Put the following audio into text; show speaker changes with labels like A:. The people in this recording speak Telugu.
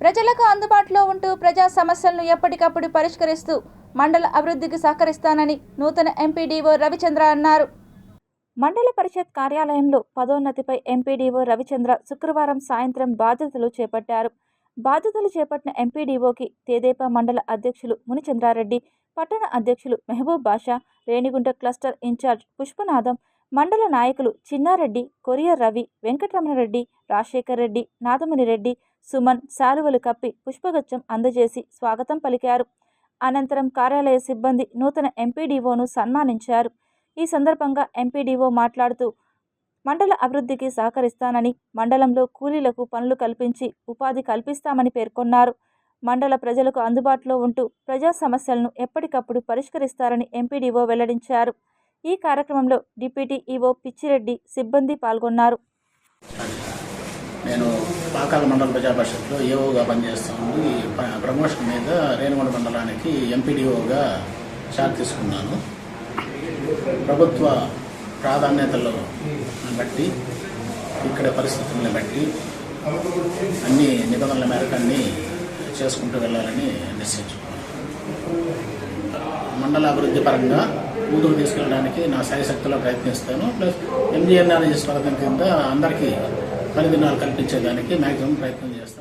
A: ప్రజలకు అందుబాటులో ఉంటూ ప్రజా సమస్యలను ఎప్పటికప్పుడు పరిష్కరిస్తూ మండల అభివృద్ధికి సహకరిస్తానని నూతన ఎంపీడీఓ రవిచంద్ర అన్నారు. మండల పరిషత్ కార్యాలయంలో పదోన్నతిపై ఎంపీడీఓ రవిచంద్ర శుక్రవారం సాయంత్రం బాధ్యతలు చేపట్టారు. బాధ్యతలు చేపట్టిన ఎంపీడీఓకి తేదేపా మండల అధ్యక్షులు మునిచంద్రారెడ్డి పట్టణ అధ్యక్షులు Mehboob Basha Renigunta cluster in charge Pushpanatham మండల నాయకులు చిన్నారెడ్డి కొరియర్ రవి వెంకటరమణరెడ్డి రాజశేఖర్ రెడ్డి నాదమణి రెడ్డి సుమన్ శాలువలు కప్పి పుష్పగుచ్చం అందజేసి స్వాగతం పలికారు. అనంతరం కార్యాలయ సిబ్బంది నూతన ఎంపీడీఓను సన్మానించారు. ఈ సందర్భంగా ఎంపీడీఓ మాట్లాడుతూ మండల అభివృద్ధికి సహకరిస్తానని మండలంలో కూలీలకు పనులు కల్పించి ఉపాధి కల్పిస్తామని పేర్కొన్నారు. మండల ప్రజలకు అందుబాటులో ఉంటూ ప్రజా సమస్యలను ఎప్పటికప్పుడు పరిష్కరిస్తారని ఎంపీడీఓ వెల్లడించారు. ఈ కార్యక్రమంలో డిప్యూటీ ఈవో పిచ్చిరెడ్డి సిబ్బంది పాల్గొన్నారు.
B: నేను పాకాల మండల ప్రజా పరిషత్లో ఏఓగా పనిచేస్తాను. ఈ ప్రమోషన్ మీద రేణుగుండ మండలానికి ఎంపీడీఓగా చార్జ్ తీసుకున్నాను. ప్రభుత్వ ప్రాధాన్యతలను బట్టి ఇక్కడ పరిస్థితులను బట్టి అన్ని నిబంధనల మేరకు అన్ని చేసుకుంటూ వెళ్ళాలని నిశ్చయించుకున్నాను. మండల అభివృద్ధి పరంగా ముందుకు తీసుకెళ్ళడానికి నా శాయశక్తిలో ప్రయత్నిస్తాను. ప్లస్ ఎంజీఎన్ఆర్ఎస్ పథకం కింద అందరికీ పని దినాలు కల్పించేదానికి మ్యాక్సిమం ప్రయత్నం చేస్తాను.